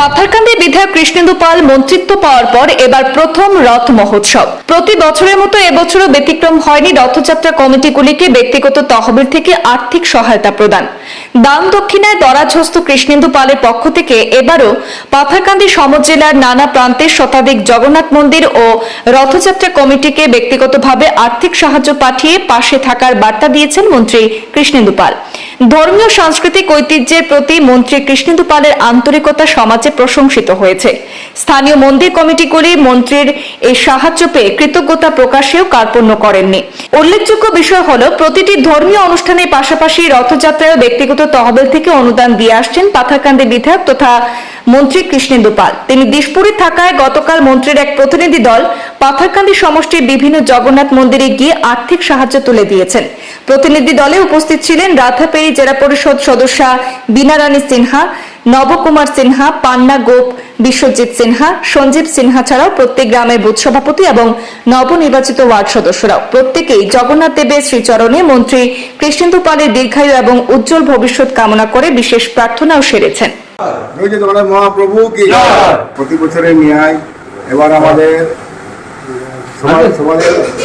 পাথারকান্দি বিধায়ক কৃষ্ণেন্দু পাল মন্ত্রিত্ব পাওয়ার পর এবার প্রথম রথ মহোৎসব। প্রতি বছরের মতো এবছরও ব্যতিক্রম হয়নি রথযাত্রা কমিটিগুলিকে ব্যক্তিগত তহবিল থেকে আর্থিক সহায়তা প্রদান। দান দক্ষিণায় দরাঝস্ত কৃষ্ণেন্দু পালের পক্ষ থেকে এবারও পাথারকান্দি সমর জেলার নানা প্রান্তের শতাধিক জগন্নাথ মন্দির ও রথযাত্রা কমিটিকে ব্যক্তিগতভাবে আর্থিক সাহায্য পাঠিয়ে পাশে থাকার বার্তা দিয়েছেন মন্ত্রী কৃষ্ণেন্দু পাল। ধর্মীয় সাংস্কৃতিক ঐতিহ্যের প্রতি মন্ত্রী কৃষ্ণেন্দু পালের আন্তরিকতা সমাজে প্রশংসিত হয়েছে। স্থানীয় মন্দির কমিটিগুলি মন্ত্রীর এই সাহায্য পেয়ে কৃতজ্ঞতা প্রকাশেও কার্পণ্য করেননি। উল্লেখযোগ্য বিষয় হল, প্রতিটি ধর্মীয় অনুষ্ঠানের পাশাপাশি রথযাত্রায় ব্যক্তিগত তহবিল থেকে অনুদান দিয়ে আসছেন পাথাকান্দি বিধায়ক তথা মন্ত্রী কৃষ্ণেন্দু পাল। তিনি দিশপুরে থাকায় গতকাল মন্ত্রীর এক প্রতিনিধি দল পাথারকান্দি সমষ্টির বিভিন্ন জগন্নাথ মন্দিরে গিয়ে আর্থিক সাহায্য তুলে দিয়েছেন। প্রতিনিধি দলে উপস্থিত ছিলেন রাধাপেরি জেলা পরিষদ সদস্যা বীণারানী সিনহা, নবকুমার সিনহা, পান্না গোপ, বিশ্বজিৎ সিনহা, সঞ্জীব সিনহা ছাড়াও প্রত্যেক গ্রামের বুথ সভাপতি এবং নবনির্বাচিত ওয়ার্ড সদস্যরাও। প্রত্যেকেই জগন্নাথ দেবের শ্রীচরণে মন্ত্রী কৃষ্ণেন্দু পালের দীর্ঘায়ু এবং উজ্জ্বল ভবিষ্যৎ কামনা করে বিশেষ প্রার্থনাও সেরেছেন। রয়েছে তোমাদের মহাপ্রভু কি। প্রতি বছরের ন্যায় এবার আমাদের সমাজ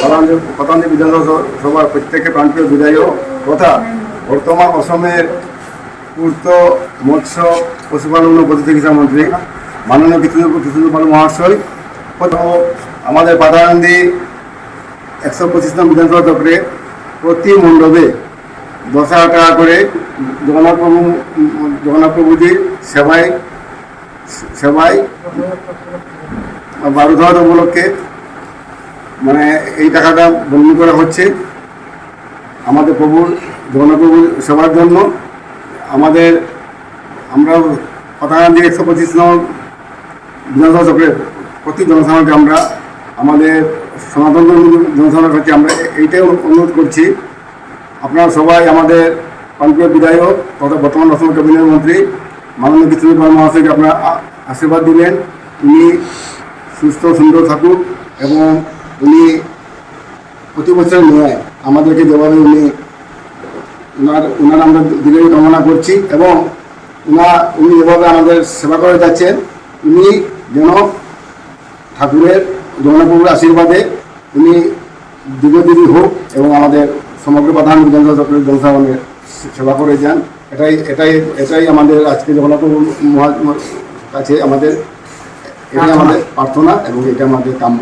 সমাজের পতাঞ্জলি বিধানসভা সভার প্রত্যেকের প্রান্তীয় বিধায়ক তথা বর্তমান অসমের পূর্ত মৎস্য পশুপালন ও প্রতিচিকিৎসা মন্ত্রী মাননীয় কৃষ্ণ কৃষ্ণপাল মহাশয় আমাদের পাতানন্দী একশো পঁচিশ নং বিধানসভা চক্রে প্রতি মণ্ডপে দশ হাজার টাকা করে জগন্নাথ প্রভু, জগন্নাথ প্রভুজির সেবায় সেবায় বারো ধর উপলক্ষে মানে এই টাকাটা বন্দি করা হচ্ছে আমাদের প্রভুর জগন্নাথ প্রভুর সেবার জন্য। আমাদের আমরা পতাকান্দি একশো পঁচিশ নং বিধানসভা চক্রের প্রতি জনসাধারণকে আমরা, আমাদের সনাতন ধর্মী জনসাধারণের কাছে আমরা এইটাই অনুরোধ করছি। আপনারা সবাই আমাদের প্রান্তীয় বিধায়ক তথা বর্তমান অসম ক্যাবিনেট মন্ত্রী মাননীয় কৃষ্ণপাল মহাশয়কে আপনারা আশীর্বাদ দিলেন। উনি সুস্থ, সুন্দর থাকুক এবং উনি প্রতি বছর নিয়ে, আমাদেরকে যেভাবে উনি ওনার ওনার আমরা দীর্ঘ কামনা করছি এবং উনা, উনি যেভাবে আমাদের সেবা করে যাচ্ছেন। উনি যেন ঠাকুরের জগন্নাথপ্রভুর আশীর্বাদে উনি দীর্ঘদিনই হোক এবং আমাদের সমগ্র প্রধান জনসাধারণের সেবা করে যান। এটাই এটাই এটাই আমাদের আজকে জগন্নাথ মহা কাছে আমাদের এটা আমাদের প্রার্থনা এবং এটা আমাদের কাম্য।